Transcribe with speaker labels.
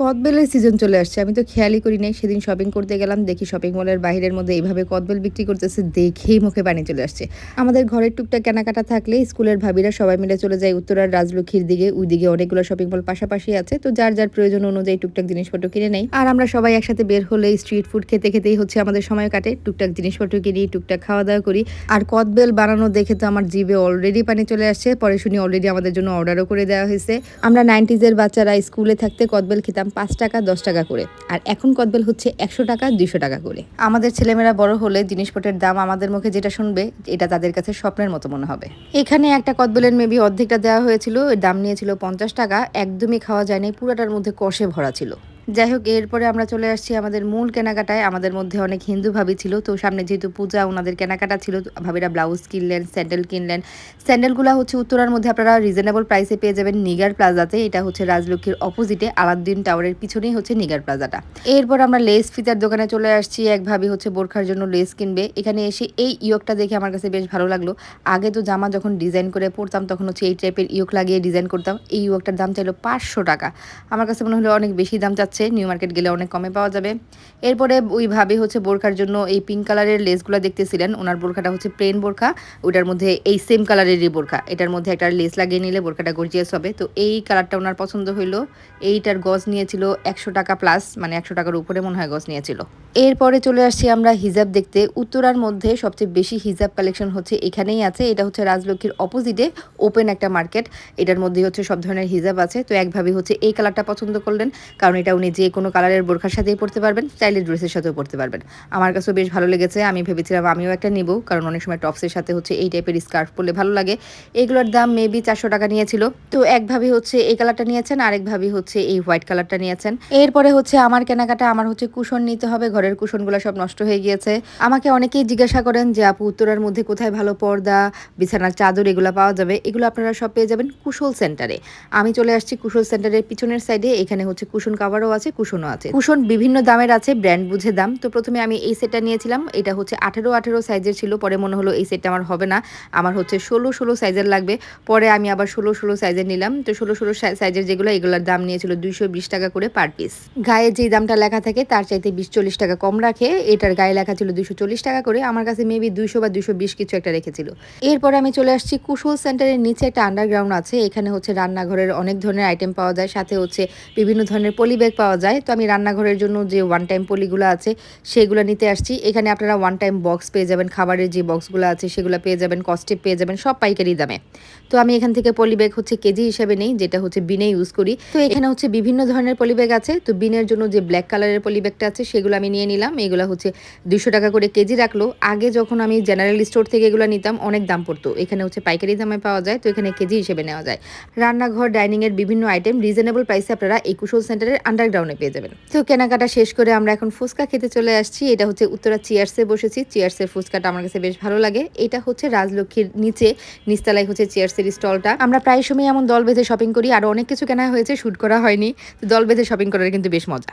Speaker 1: কদবেলের season চলে আসছে। আমি তো খেয়ালই করি নাই, সেদিন শপিং করতে গেলাম, দেখি শপিং মলের বাইরের মধ্যে এইভাবে কদবেল বিক্রি করতেছে, দেখেই মুখে পানি চলে আসছে। আমাদের ঘরের টুকটাক কেনাকাটা থাকলে স্কুলের ভাবিরা সবাই মিলে চলে যায় উত্তরার রাজলক্ষ্মীর দিকে ওই দিকে অনেকগুলো শপিং মল পাশাপাশি আছে, তো যার যার প্রয়োজন অনুযায়ী টুকটাক জিনিসপত্র কিনে নেই। আর আমরা সবাই একসাথে বের হলে স্ট্রিট ফুড খেতে খেতেই হচ্ছে আমাদের সময় কাটে, টুকটাক জিনিসপত্র কিনি, টুকটাক খাওয়া দাওয়া করি। আর কদবেল বানানো দেখে তো আমার জিভে অলরেডি পানি চলে আসছে, পরে শুনি অলরেডি আমাদের জন্য অর্ডারও করে দেওয়া হয়েছে। আমরা নাইনটিজের বাচ্চারা স্কুলে থাকতে কদবেল খেতাম পাঁচ টাকা, দশ টাকা করে। আর এখন কদবেল হচ্ছে একশো টাকা দুশো টাকা করে। আমাদের ছেলেমেয়েরা বড় হলে জিনিসপত্রের দাম আমাদের মুখে যেটা শুনবে, এটা তাদের কাছে স্বপ্নের মতো মনে হবে। এখানে একটা কদবেলের মেবি অর্ধেকটা দেওয়া হয়েছিল দাম নিয়েছিল পঞ্চাশ টাকা, একদমই খাওয়া যায়নি, পুরাটার মধ্যে কষে ভরা ছিল। যাই হোক এরপরে আমরা চলে আসছি আমাদের মূল কেনাকাটায়। আমাদের মধ্যে অনেক হিন্দু ভাবি ছিল, তো সামনে যেহেতু পূজা, ওনাদের কেনাকাটা ছিল ভাবিরা ব্লাউজ কিনলেন, স্যান্ডেল কিনলেন। স্যান্ডেলগুলো হচ্ছে উত্তরার মধ্যে আপনারা রিজনেবল প্রাইসে পেয়ে যাবেন নিগার প্লাজাতে এটা হচ্ছে রাজলক্ষ্মীর অপোজিটে আলাদ্দিন টাওয়ারের পিছনেই হচ্ছে নিগার প্লাজাটা এরপর আমরা লেস ফিতার দোকানে চলে আসছি, এক ভাবি হচ্ছে বোরখার জন্য লেস কিনবে। এখানে এসে এই ইয়কটা দেখে আমার কাছে বেশ ভালো লাগল। আগে তো জামা যখন ডিজাইন করে পরতাম, তখন হচ্ছে এই টাইপের ইয়ক লাগিয়ে ডিজাইন করতাম। এই ইয়কটার দাম চাইলো পাঁচশো টাকা। আমার কাছে মনে হলো অনেক বেশি দাম চাচ্ছে। নিউ মার্কেট গেলে অনেক কমে পাওয়া যাবে। এরপরে ওই ভাবে হচ্ছে বোরখার জন্য এই পিঙ্ক কালারের লেসগুলো দেখতেছিলেন। ওনার বোরখাটা হচ্ছে প্লেন বোরখা ওটার মধ্যে এই সেম কালারেরই বোরখা। এটার মধ্যে একটা লেস লাগিয়ে নিলে বোরখাটা গর্জিয়াস হবে। তো এই কালারটা ওনার পছন্দ হইল। এইটার গজ নিয়েছিল একশো টাকা প্লাস মানে একশো টাকার উপরে মনে হয় গজ নিয়েছিল। এরপরে চলে আসছি আমরা হিজাব দেখতে। উত্তরার মধ্যে সবচেয়ে বেশি হিজাব কালেকশন হচ্ছে এখানেই আছে। এটা হচ্ছে রাজলক্ষ্মীর অপোজিটে ওপেন একটা মার্কেট এটার মধ্যে হচ্ছে সব ধরনের হিজাব আছে। তো একভাবে হচ্ছে এই কালারটা পছন্দ করলেন, কারণ এটা উনি যে কোনো কালারের বোরখার সাথেই পড়তে পারবেন চাইলে ড্রেসের সাথেও পড়তে পারবেন। আমার কাছেও বেশ ভালো লেগেছে, আমি ভেবেছিলাম আমিও একটা নিব, কারণ অনেক সময় টপসের সাথে হচ্ছে এই টাইপের স্কার্ফ পরলে ভালো লাগে। এগুলোর দাম মেবি চারশো টাকা নিয়েছিল। তো একভাবে হচ্ছে এই কালারটা নিয়েছেন আরেকভাবে হচ্ছে এই হোয়াইট কালারটা নিয়েছেন। এরপরে হচ্ছে আমার কেনাকাটা, আমার হচ্ছে কুশন নিতে হবে, ঘরের কুশনগুলো সব নষ্ট হয়ে গিয়েছে। আমাকে অনেকেই জিজ্ঞাসা করেন যে, আপু, উত্তরার মধ্যে কোথায় ভালো পর্দা, বিছানার চাদর এগুলো পাওয়া যাবে? এগুলো আপনারা সব পেয়ে যাবেন কুশল সেন্টারে। আমি চলে আসছি কুশল সেন্টারের পিছনের সাইডে এখানে হচ্ছে কুশন কাভারও আছে, কুশনও আছে। কুশন বিভিন্ন দামের আছে ব্র্যান্ড বুঝে দাম। তো প্রথমে আমি এই সেটটা নিয়েছিলাম। এটা হচ্ছে আঠেরো আঠেরো সাইজের ছিল। পরে মনে হলো এই সেটটা আমার হবে না। আমার হচ্ছে ষোলো ষোলো সাইজের লাগবে। পরে আমি আবার ষোলো ষোলো সাইজের নিলাম। তো ষোলো ষোলো সাইজের যেগুলো, এগুলোর দাম নিয়েছিল দুইশো বিশ টাকা করে পার পিস গায়ে যেই দামটা লেখা থাকে, তার চাইতে বিশ চল্লিশ টাকা কম রাখে। এটার গায়ে লেখা ছিল দুইশো চল্লিশ টাকা করে। আমার কাছে মেবি দুইশো বা দুইশো বিশ কিছু একটা রেখেছিল। এরপর আমি চলে আসছি কুশল সেন্টারের নিচে একটা আন্ডারগ্রাউন্ড আছে। এখানে হচ্ছে রান্নাঘরের অনেক ধরনের আইটেম পাওয়া যায়। সাথে হচ্ছে বিভিন্ন ধরনের পলি ব্যাগ পাওয়া যায়। তো আমি রান্নাঘরের জন্য যে ওয়ান টাইম পলিগুলো আছে, সেগুলো নিতে আসছি। এখানে আপনারা ওয়ান টাইম বক্স পেয়ে যাবেন। খাবারের যে বক্সগুলো আছে, সেগুলো পেয়ে যাবেন। কস্টে পেয়ে যাবেন। সব পাইকারি দামে। তো আমি এখান থেকে পলি ব্যাগ হচ্ছে কেজি হিসাবে নেই, যেটা হচ্ছে বিনে ইউজ করি। তো এখানে হচ্ছে বিভিন্ন ধরনের পলি ব্যাগ আছে। তো বিনের জন্য যে ব্ল্যাক কালারের পলি ব্যাগটা আছে, সেগুলো আমি নিয়ে নিলাম। এগুলো হচ্ছে দুশো টাকা করে কেজি রাখল। আগে যখন আমি জেনারেল স্টোর থেকে এগুলো নিতাম, অনেক দাম পড়তো। এখানে হচ্ছে পাইকারি দামে পাওয়া যায়। তো এখানে কেজি হিসেবে নেওয়া যায়। রান্নাঘর ডাইনিং এর বিভিন্ন আইটেম রিজনেবল প্রাইসে আপনারা এই কুশল সেন্টারের আন্ডারগ্রাউন্ডে পেয়ে যাবেন। তো কেনাকাটা শেষ করে আমরা এখন ফুচকা খেতে চলে আসছি। এটা হচ্ছে উত্তরা চেয়ার্সে বসেছি। চেয়ার্সের ফুচকাটা আমার কাছে বেশ ভালো লাগে। এটা হচ্ছে রাজলক্ষ্মীর নিচে, নিচতলায় হচ্ছে চেয়ার্সের স্টলটা। আমরা প্রায় সময় এমন দল বেঁধে শপিং করি। আর অনেক কিছু কেনা হয়েছে শ্যুট করা হয়নি। তো দল বেঁধে শপিং করার কিন্তু বেশ মজা।